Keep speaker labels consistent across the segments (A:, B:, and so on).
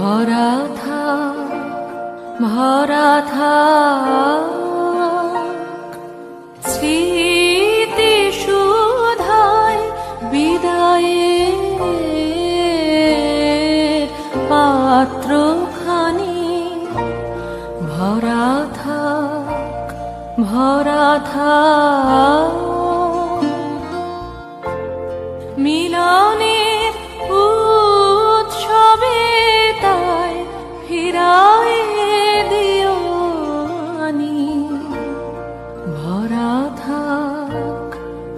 A: ভরা থাক ভরা থাক স্মৃতি সুধায় বিদায়ের পাত্রখানি। ভরা থাক ভরা থাক মিলনের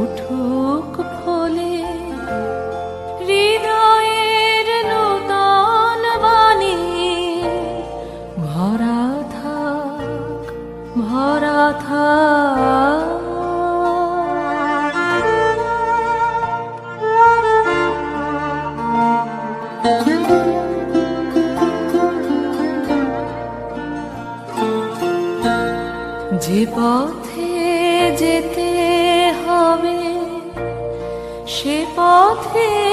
A: উঠুক ফলে হৃদয়ের নূতন বাণী। ভরা থাক ভরা থাক। যে পথে যেতে সে পথে